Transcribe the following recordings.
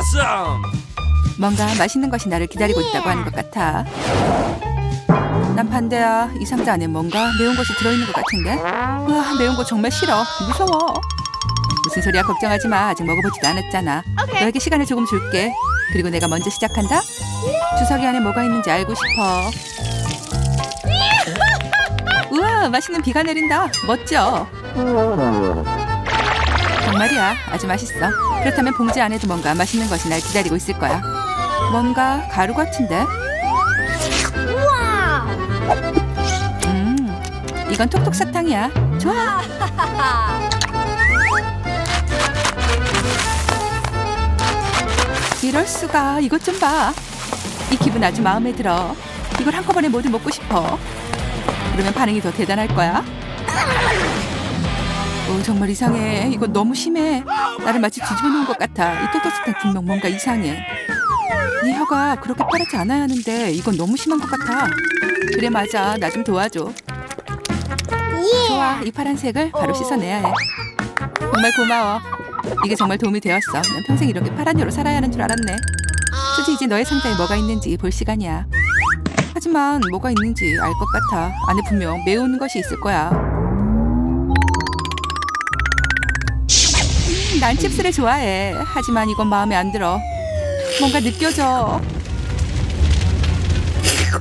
awesome! 뭔가 맛있는 것이 나를 기다리고 있다고 하는 것 같아. 난 반대야. 이 상자 안에 뭔가 매운 것이 들어있는 것 같은데. 와, 매운 거 정말 싫어. 무서워. 무슨 소리야? 걱정하지 마. 아직 먹어보지도 않았잖아. 너에게 시간을 조금 줄게. 그리고 내가 먼저 시작한다. 주사기 안에 뭐가 있는지 알고 싶어. 우와, 맛있는 비가 내린다. 멋져. 정말이야. 아주 맛있어. 그렇다면 봉지 안에도 뭔가 맛있는 것이 날 기다리고 있을 거야. 뭔가 가루 같은데? 음, 이건 톡톡 사탕이야. 좋아. 이럴 수가. 이것 좀 봐. 이 기분 아주 마음에 들어. 이걸 한꺼번에 모두 먹고 싶어. 그러면 반응이 더 대단할 거야. 오, 정말 이상해. 이건 너무 심해. 나를 마치 뒤집어 놓은 것 같아. 이 톡톡 사탕 분명 뭔가 이상해. 네 혀가 그렇게 빠르지 않아야 하는데 이건 너무 심한 것 같아. 그래 맞아. 나 좀 도와줘. 좋아. 이 파란색을 바로 씻어내야 해. 정말 고마워. 이게 정말 도움이 되었어. 난 평생 이렇게 파란 혀로 살아야 하는 줄 알았네. 수지 이제 너의 상자에 뭐가 있는지 볼 시간이야. 하지만 뭐가 있는지 알 것 같아. 안에 분명 매운 것이 있을 거야. 난 칩스를 좋아해. 하지만 이건 마음에 안 들어. 뭔가 느껴져.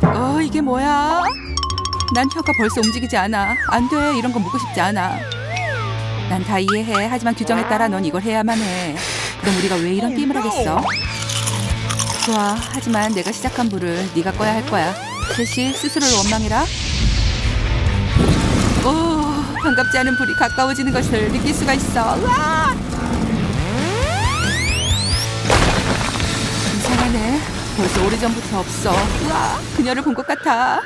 어, 이게 뭐야? 난 혀가 벌써 움직이지 않아. 안 돼. 이런 거 먹고 싶지 않아. 난 다 이해해. 하지만 규정에 따라 넌 이걸 해야만 해. 그럼 우리가 왜 이런 게임을 하겠어? 좋아. 하지만 내가 시작한 불을 네가 꺼야 할 거야. 대신 스스로를 원망해라. 오, 반갑지 않은 불이 가까워지는 것을 느낄 수가 있어. 으아! 이상하네. 벌써 오래전부터 없어. 우와, 그녀를 본 것 같아.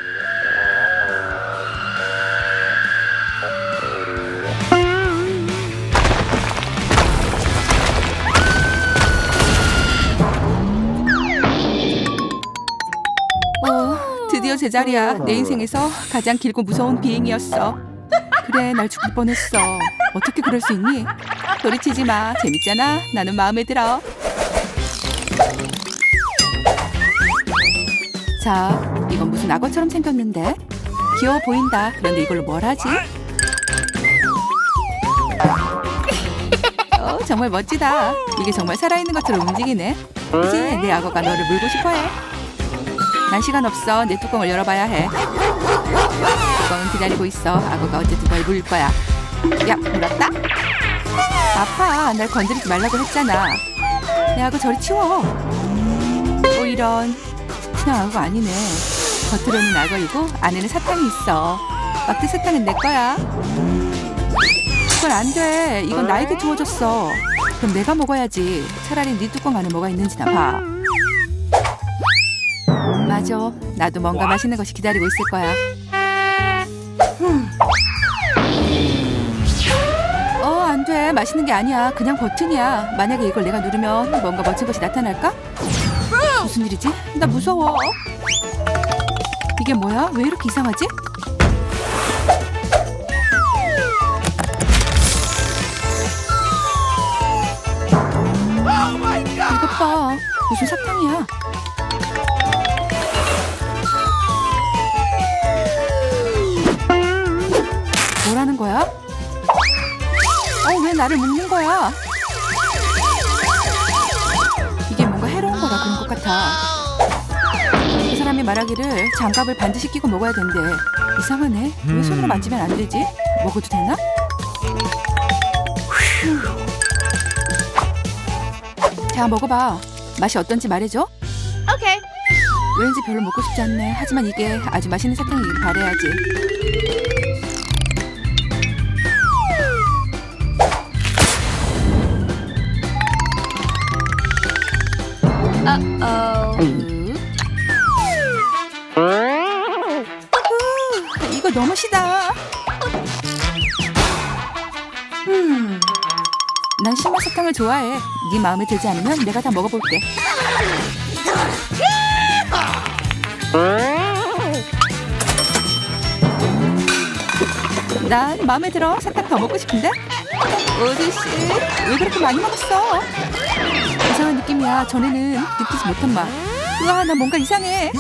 어, 드디어 제자리야. 내 인생에서 가장 길고 무서운 비행이었어. 그래, 날 죽을 뻔했어. 어떻게 그럴 수 있니? 소리치지 마. 재밌잖아. 나는 마음에 들어. 자, 이건 무슨 악어처럼 생겼는데? 귀여워 보인다. 그런데 이걸로 뭘 하지? 어, 정말 멋지다. 이게 정말 살아있는 것처럼 움직이네. 이제 내 악어가 너를 물고 싶어해. 난 시간 없어. 내 뚜껑을 열어봐야 해. 뚜껑은 기다리고 있어. 악어가 어쨌든 널 물릴 거야. 야, 물었다? 아파. 날 건드리지 말라고 했잖아. 내 악어 저리 치워. 오, 이런. 악어 아니네. 겉으로는 악어이고 안에는 사탕이 있어. 막대 사탕은 내 거야. 그건 안 돼. 이건 나에게 주어졌어. 그럼 내가 먹어야지. 차라리 네 뚜껑 안에 뭐가 있는지나 봐. 맞아. 나도 뭔가 맛있는 것이 기다리고 있을 거야. 흠. 어, 안 돼. 맛있는 게 아니야. 그냥 버튼이야. 만약에 이걸 내가 누르면 뭔가 멋진 것이 나타날까? 무슨 일이지? 나 무서워. 이게 뭐야? 왜 이렇게 이상하지? 이것 봐. 무슨 사탕이야? 뭐라는 거야? 어, 왜 나를 묶는 거야? 것 같아. 그 사람이 말하기를 장갑을 반드시 끼고 먹어야 된대. 이상하네. 왜 손으로 만지면 안 되지? 먹어도 되나? 휴. 자, 먹어봐. 맛이 어떤지 말해줘. Okay. 왠지 별로 먹고 싶지 않네. 하지만 이게 아주 맛있는 사탕이길 바래야지. 사탕을 좋아해. 네 마음에 들지 않으면 내가 다 먹어볼게. 난 마음에 들어. 사탕 더 먹고 싶은데? 오지 씨, 왜 그렇게 많이 먹었어? 이 이상한 느낌이야. 전에는 느끼지 못한 맛. 우와, 나 뭔가 이상해.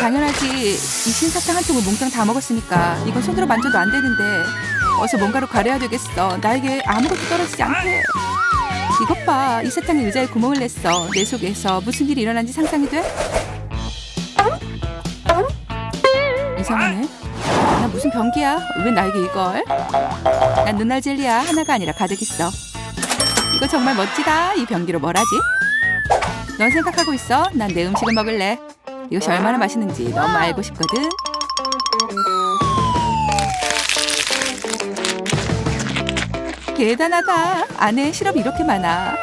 당연하지. 이 신사탕 한 통을 몽땅 다 먹었으니까 이건 손으로 만져도 안 되는데 어서 뭔가로 가려야 되겠어. 나에게 아무것도 떨어지지 않게. 이것 봐. 이 사탕이 의자에 구멍을 냈어. 내 속에서 무슨 일이 일어난지 상상이 돼? 이상하네. 나 무슨 병기야? 왜 나에게 이걸? 난 눈알 젤리야. 하나가 아니라 가득 있어. 이거 정말 멋지다. 이 병기로 뭘 하지? 넌 생각하고 있어. 난 내 음식을 먹을래. 이것이 얼마나 맛있는지 너무 알고 싶거든. 대단하다. 안에 시럽이 이렇게 많아.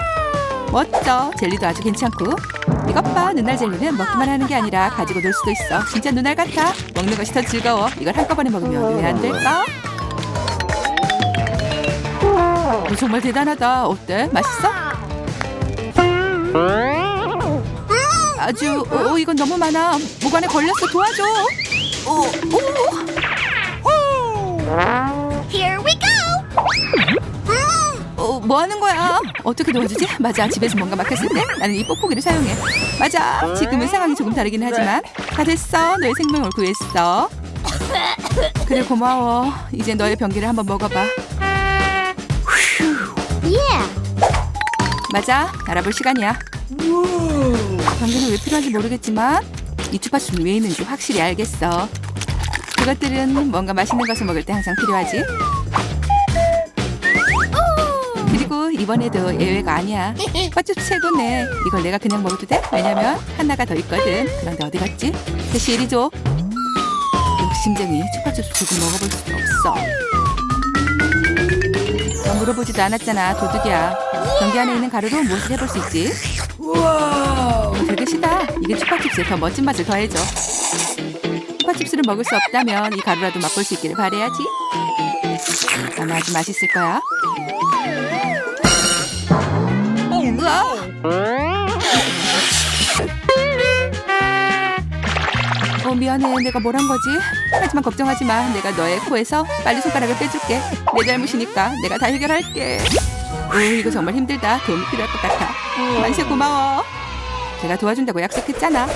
멋져. 젤리도 아주 괜찮고. 이것 봐. 눈알 젤리는 먹기만 하는 게 아니라 가지고 놀 수도 있어. 진짜 눈알 같아. 먹는 것이 더 즐거워. 이걸 한꺼번에 먹으면 왜 안 될까? 어, 정말 대단하다. 어때? 맛있어? 아주 오 이건 너무 많아. 목 안에 걸렸어. 도와줘. 오, 오, we go. 어, 뭐 하는 거야? 어떻게 도와주지? 맞아, 집에서 뭔가 막혔을 때 나는 이 뽁뽁이를 사용해. 맞아, 지금은 상황이 조금 다르긴 하지만 다 됐어. 너의 생명을 구했어. 그래 고마워. 이제 너의 병기를 한번 먹어봐. Yeah. 맞아, 알아볼 시간이야. 병기는 왜 필요한지 모르겠지만 이 주파수는 왜 있는지 확실히 알겠어. 그것들은 뭔가 맛있는 것을 먹을 때 항상 필요하지. 이번에도 예외가 아니야. 쭈스 최고네. 이걸 내가 그냥 먹어도 돼? 왜냐면 하나가 더 있거든. 그런데 어디 갔지? 대시 이리 줘. 욕심쟁이 chupachups 조금 먹어볼 수 없어. 너 물어보지도 않았잖아. 도둑이야. 경기 안에 있는 가루로 무엇을 해볼 수 있지? 어, 되게 시다. 이게 chupachups에 더 멋진 맛을 더해줘. chupachups를 먹을 수 없다면 이 가루라도 맛볼 수 있기를 바래야지. 아마 아주 맛있을 거야. 우와! 어 미안해. 내가 뭘 한 거지? 하지만 걱정하지 마. 내가 너의 코에서 빨리 손가락을 빼줄게. 내 잘못이니까 내가 다 해결할게. 오 이거 정말 힘들다. 도움이 필요할 것 같아. 만세 고마워. 내가 도와준다고 약속했잖아.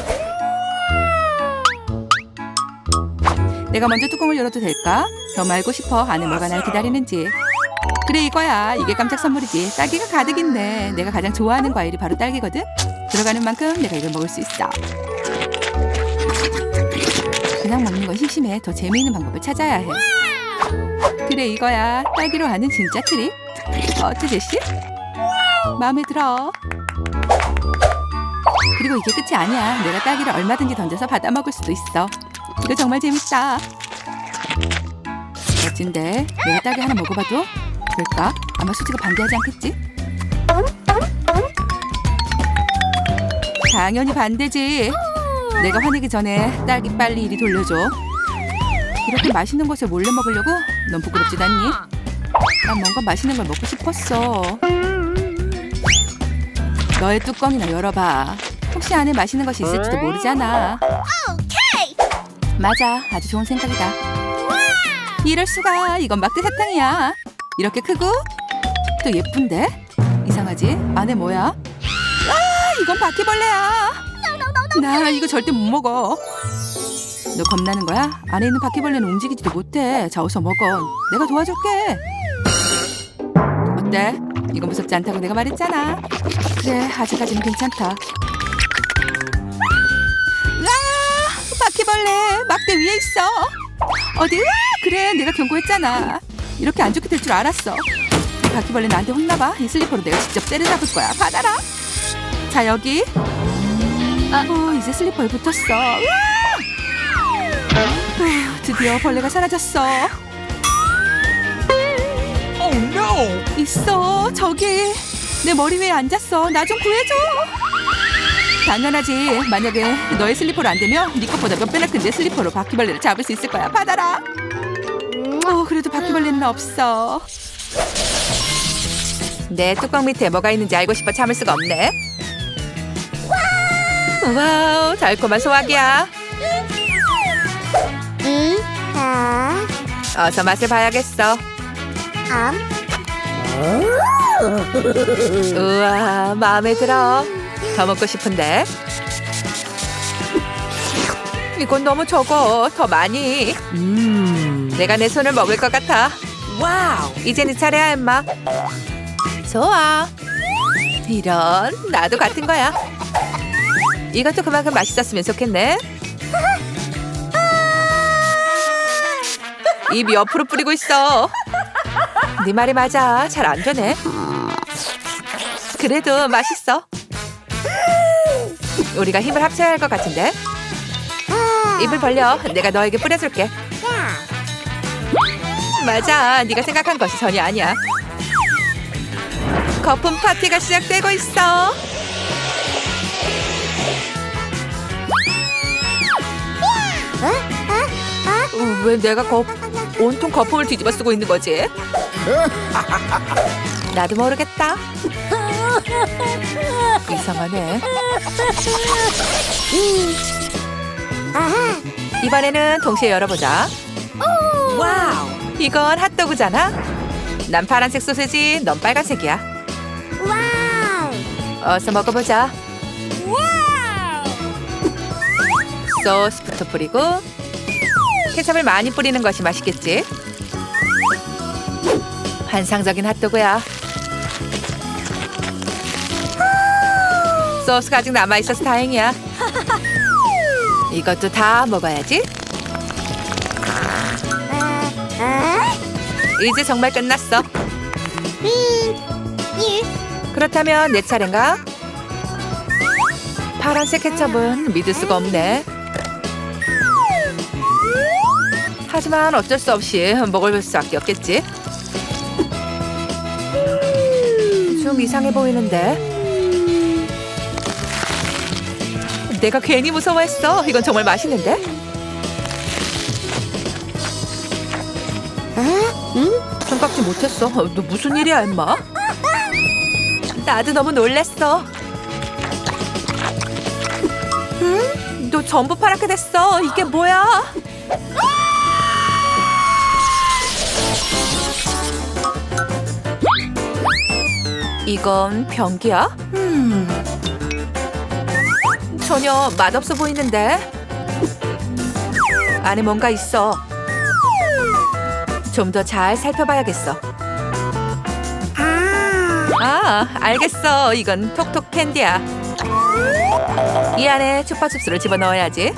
내가 먼저 뚜껑을 열어도 될까? 더 말고 싶어. 안에 뭐가 날 기다리는지 그래 이거야. 이게 깜짝 선물이지. 딸기가 가득 있네 내가 가장 좋아하는 과일이 바로 딸기거든. 들어가는 만큼 내가 이걸 먹을 수 있어. 그냥 먹는 건 심심해. 더 재미있는 방법을 찾아야 해. 그래 이거야. 딸기로 하는 진짜 트릭 어때 제시? 마음에 들어. 그리고 이게 끝이 아니야. 내가 딸기를 얼마든지 던져서 받아 먹을 수도 있어. 이거 정말 재밌다. 멋진데? 내가 딸기 하나 먹어봐도 될까? 아마 수지가 반대하지 않겠지? 당연히 반대지. 내가 화내기 전에 딸기 빨리 이리 돌려줘. 이렇게 맛있는 것을 몰래 먹으려고? 넌 부끄럽지 않니? 난 뭔가 맛있는 걸 먹고 싶었어. 너의 뚜껑이나 열어봐. 혹시 안에 맛있는 것이 있을지도 모르잖아. 맞아, 아주 좋은 생각이다. 이럴 수가, 이건 막대 사탕이야. 이렇게 크고 또 예쁜데? 이상하지? 안에 뭐야? 아, 이건 바퀴벌레야. 나 이거 절대 못 먹어. 너 겁나는 거야? 안에 있는 바퀴벌레는 움직이지도 못해. 자, 어서 먹어. 내가 도와줄게. 어때? 이거 무섭지 않다고 내가 말했잖아. 그래, 아직까지는 괜찮다. 으아! 바퀴벌레 막대 위에 있어. 어디? 으아! 그래, 내가 경고했잖아. 이렇게 안 좋게 될 줄 알았어. 이 바퀴벌레 나한테 혼나봐. 이 슬리퍼로 내가 직접 때려잡을 거야. 받아라. 자 여기. 어 이제 슬리퍼에 붙었어. 으아! 아휴, 드디어 벌레가 사라졌어. Oh no! 있어 저기 내 머리 위에 앉았어. 나 좀 구해줘. 당연하지. 만약에 너의 슬리퍼로 안 되면 네 것보다 몇 배나 큰 내 슬리퍼로 바퀴벌레를 잡을 수 있을 거야. 받아라. 어, 그래도 바퀴벌레는 없어. 내 뚜껑 밑에 뭐가 있는지 알고 싶어 참을 수가 없네. 와우, 달콤한 소화기야. 어서 맛을 봐야겠어. M 우와, 마음에 들어. 더 먹고 싶은데. 이건 너무 적어. 더 많이. 음, 내가 내 손을 먹을 것 같아. 와우. 이제 네 차례야, 엠마. 좋아. 이런, 나도 같은 거야. 이것도 그만큼 맛있었으면 좋겠네. 입 옆으로 뿌리고 있어. 네 말이 맞아. 잘 안 되네. 그래도 맛있어. 우리가 힘을 합쳐야 할 것 같은데. 입을 벌려. 내가 너에게 뿌려줄게. 맞아. 네가 생각한 것이 전혀 아니야. 거품 파티가 시작되고 있어. 어, 왜 내가 거, 온통 거품을 뒤집어 쓰고 있는 거지? 나도 모르겠다. 이상하네. 이번에는 동시에 열어보자. 와우. 이건 핫도그잖아. 난 파란색 소세지, 넌 빨간색이야. Wow! 어서 먹어보자. 소스부터 뿌리고 케첩을 많이 뿌리는 것이 맛있겠지. 환상적인 핫도그야. 소스가 아직 남아 있어서 다행이야. 이것도 다 먹어야지. 이제 정말 끝났어. You. 그렇다면 내 차례인가? 파란색 케첩은 믿을 수가 없네. 하지만 어쩔 수 없이 먹을 수밖에 없겠지. 좀 이상해 보이는데. 내가 괜히 무서워했어. 이건 정말 맛있는데? 생각지 못했어. 너 무슨 일이야, 엄마? 나도 너무 놀랬어. 응? 너 전부 파랗게 됐어. 이게 뭐야? 이건 변기야? 음. 전혀 맛없어 보이는데. 안에 뭔가 있어. 좀 더 잘 살펴봐야겠어. 아, 알겠어. 이건 톡톡 캔디야. 이 안에 chupa춥스를 집어넣어야지.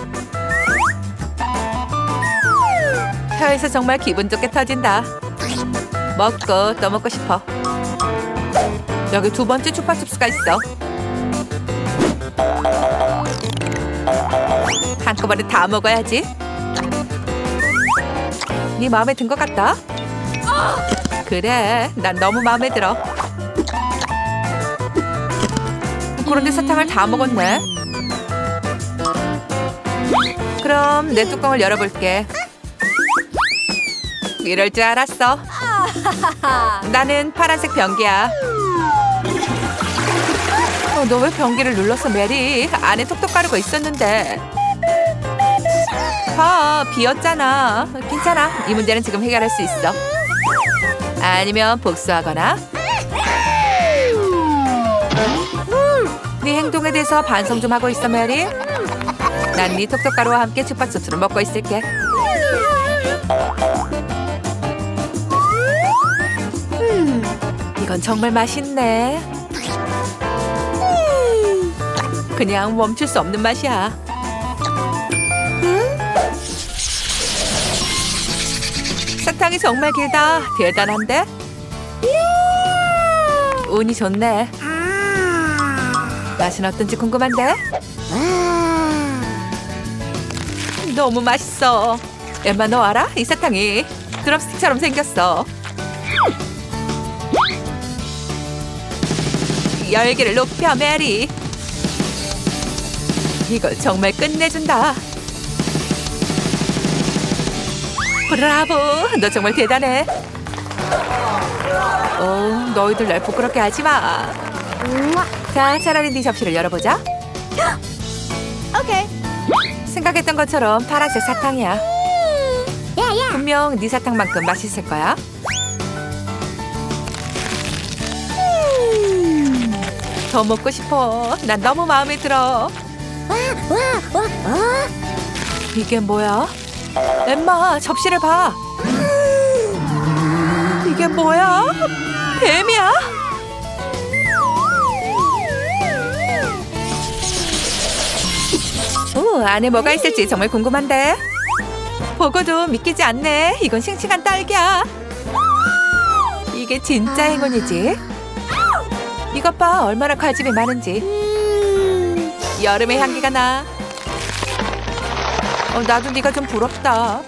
혀에서 정말 기분 좋게 터진다. 먹고 또 먹고 싶어. 여기 두 번째 chupa춥스가 있어. 한꺼번에 다 먹어야지. 네 마음에 든 것 같다. 그래, 난 너무 마음에 들어. 그런데 사탕을 다 먹었네. 그럼 내 뚜껑을 열어볼게. 이럴 줄 알았어. 나는 파란색 변기야. 어, 너왜 변기를 눌렀어, 메리? 안에 톡톡 가루가 있었는데. 봐, 비었잖아. 괜찮아. 이 문제는 지금 해결할 수 있어. 아니면 복수하거나. 네 행동에 대해서 반성 좀 하고 있어, 메리. 난네 톡톡 가루와 함께 chupa춥스를 먹고 있을게. 이건 정말 맛있네. 그냥 멈출 수 없는 맛이야. 사탕이 정말 길다. 대단한데? 운이 좋네. Ah. 맛은 어떤지 궁금한데? 너무 맛있어. 엠마 너 알아? 이 사탕이 드럼스틱처럼 생겼어. 열기를 높여 메리. 이걸 정말 끝내준다. 브라보! 너 정말 대단해. 어, 너희들 날 부끄럽게 하지 마. 자, 차라리 네 접시를 열어보자. Okay. 생각했던 것처럼 파란색 사탕이야. 분명 네 사탕만큼 맛있을 거야. 더 먹고 싶어. 난 너무 마음에 들어. 와, 와, 어? 이게 뭐야? 엠마, 접시를 봐. 이게 뭐야? 뱀이야? 오, 안에 뭐가 있을지 정말 궁금한데. 보고도 믿기지 않네. 이건 싱싱한 딸기야. 이게 진짜 행운이지. 이것 봐, 얼마나 칼집이 많은지. 음, 여름의 향기가 나. 어, 나도 네가 좀 부럽다.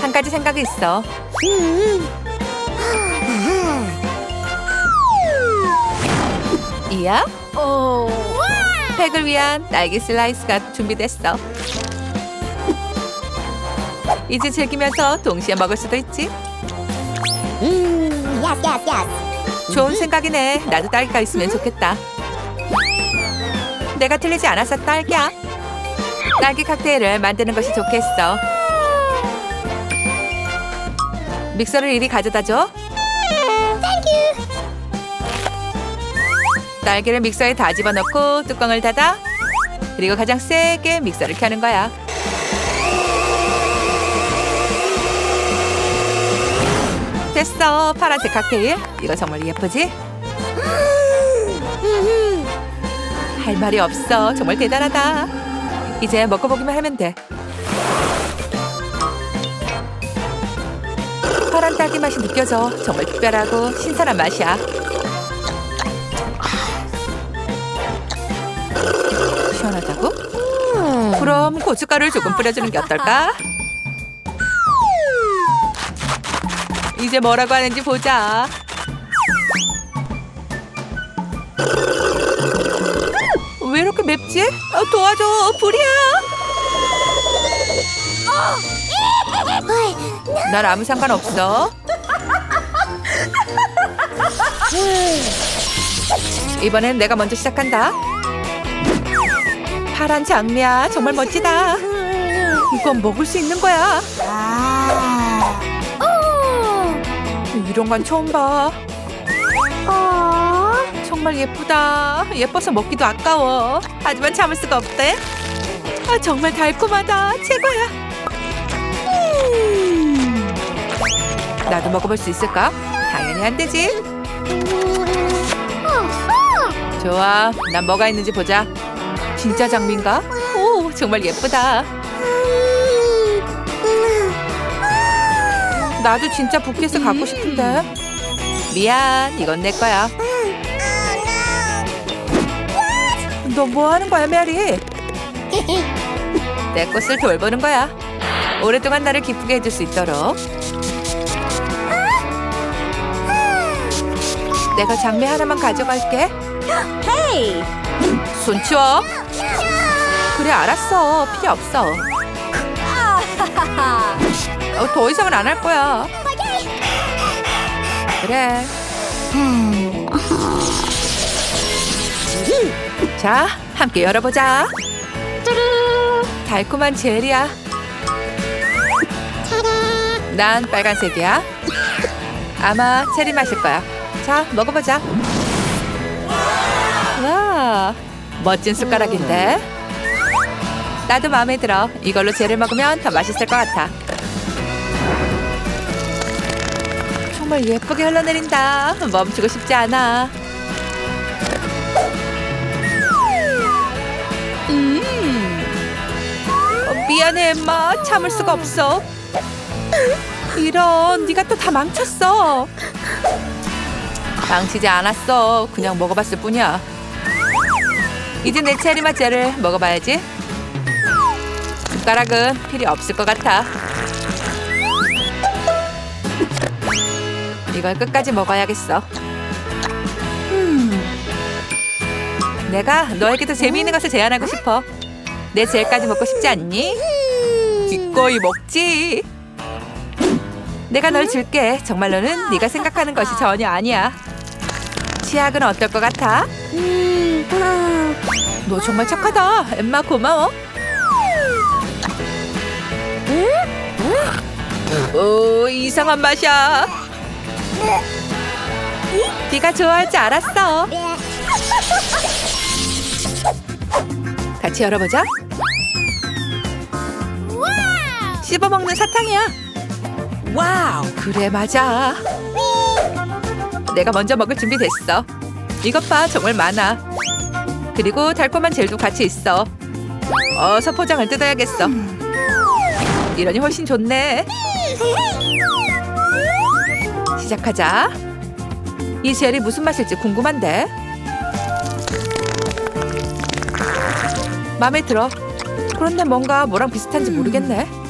한 가지 생각이 있어. 음. 이야? 오, 팩을 위한 딸기 슬라이스가 준비됐어. 이제 즐기면서 동시에 먹을 수도 있지. 음, 야스, 야스, 야스. 좋은 생각이네. 나도 딸기가 있으면 좋겠다. 내가 틀리지 않아서 딸기야. 딸기 칵테일을 만드는 것이 좋겠어. 믹서를 이리 가져다 줘. 딸기를 믹서에 다 집어넣고 뚜껑을 닫아. 그리고 가장 세게 믹서를 켜는 거야. 됐어. 파란색 칵테일. 이거 정말 예쁘지? 음, 할 말이 없어. 정말 대단하다. 이제 먹고 보기만 하면 돼. 파란 딸기 맛이 느껴져. 정말 특별하고 신선한 맛이야. 시원하다고? 음. 그럼 고춧가루를 조금 뿌려주는 게 어떨까? 이제 뭐라고 하는지 보자. 맵지? 어, 도와줘, 불이야. 어이, 난 아무 상관 없어. 이번엔 내가 먼저 시작한다. 파란 장미야, 정말 멋지다. 이건 먹을 수 있는 거야. 아, 오, 이런 건 처음 봐. 예쁘다. 예뻐서 먹기도 아까워. 하지만 참을 수가 없대. 아, 정말 달콤하다. 최고야. 음. 나도 먹어볼 수 있을까? 당연히 안 되지. 어, 좋아. 난 뭐가 있는지 보자. 진짜 장미인가? 오, 정말 예쁘다. 나도 진짜 부켓을 갖고 싶은데. 미안, 이건 내 거야. 너 뭐 하는 거야, 메리? 내 꽃을 돌보는 거야. 오랫동안 나를 기쁘게 해줄 수 있도록. 내가 장미 하나만 가져갈게. 헤이, 손 치워. 그래, 알았어. 필요 없어. 어, 더 이상은 안 할 거야. 그래. 음, 자, 함께 열어보자. 달콤한 젤이야. 난 빨간색이야. 아마 체리 마실 거야. 자, 먹어보자. 와, 멋진 숟가락인데. 나도 마음에 들어. 이걸로 젤을 먹으면 더 맛있을 것 같아. 정말 예쁘게 흘러내린다. 멈추고 싶지 않아. 미안해 엠마. 참을 수가 없어. 이런 네가 또 다 망쳤어. 망치지 않았어. 그냥 먹어봤을 뿐이야. 이제 내 체리맛 젤을 먹어봐야지. 숟가락은 필요 없을 것 같아. 이걸 끝까지 먹어야겠어. 음. 내가 너에게도 재미있는 것을 제안하고 싶어 내 젤까지 먹고 싶지 않니? 기꺼이 먹지. 내가 널 줄게. 정말로는 네가 생각하는 것이 전혀 아니야. 치약은 어떨 것 같아? 너 정말 착하다. 엠마 고마워. 오 이상한 맛이야. 네가 좋아할 줄 알았어. 같이 열어보자. 씹어먹는 사탕이야. 와우. 그래 맞아. 내가 먼저 먹을 준비 됐어. 이것 봐 정말 많아. 그리고 달콤한 젤도 같이 있어. 어서 포장을 뜯어야겠어. 이러니 훨씬 좋네. 시작하자. 이 젤이 무슨 맛일지 궁금한데. 마음에 들어. 그런데 뭔가 뭐랑 비슷한지 모르겠네.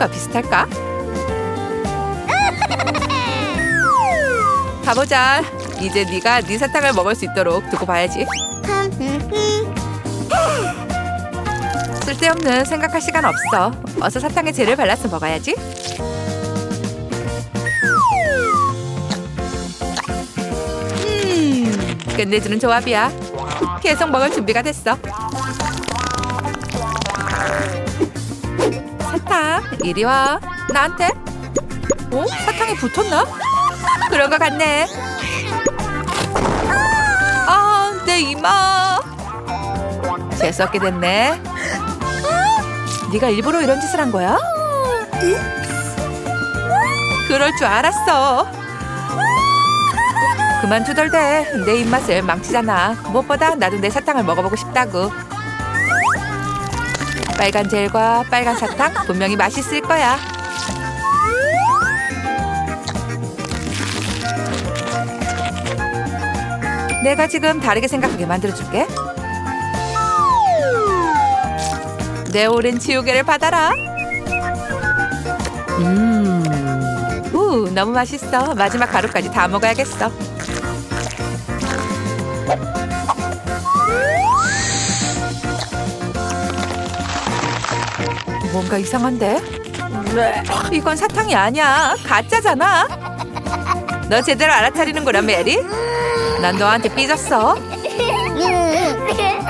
풀과 비슷할까? 가보자. 이제 네가 네 사탕을 먹을 수 있도록 두고 봐야지. 쓸데없는 생각할 시간 없어. 어서 사탕에 젤을 발라서 먹어야지. 음, 끝내주는 조합이야. 계속 먹을 준비가 됐어. 이리 와. 나한테. 어? 사탕이 붙었나? 그런 것 같네. 아, 내 이마. 재수없게 됐네. 네가 일부러 이런 짓을 한 거야? 그럴 줄 알았어. 그만 투덜대. 내 입맛을 망치잖아. 무엇보다 나도 내 사탕을 먹어보고 싶다고. 빨간 젤과 빨간 사탕 분명히 맛있을 거야. 내가 지금 다르게 생각하게 만들어줄게. 내 오랜 지우개를 받아라. 음, 우 너무 맛있어. 마지막 가루까지 다 먹어야겠어. 뭔가 이상한데? 이건 사탕이 아니야. 가짜잖아. 너 제대로 알아차리는구나, 메리. 난 너한테 삐졌어.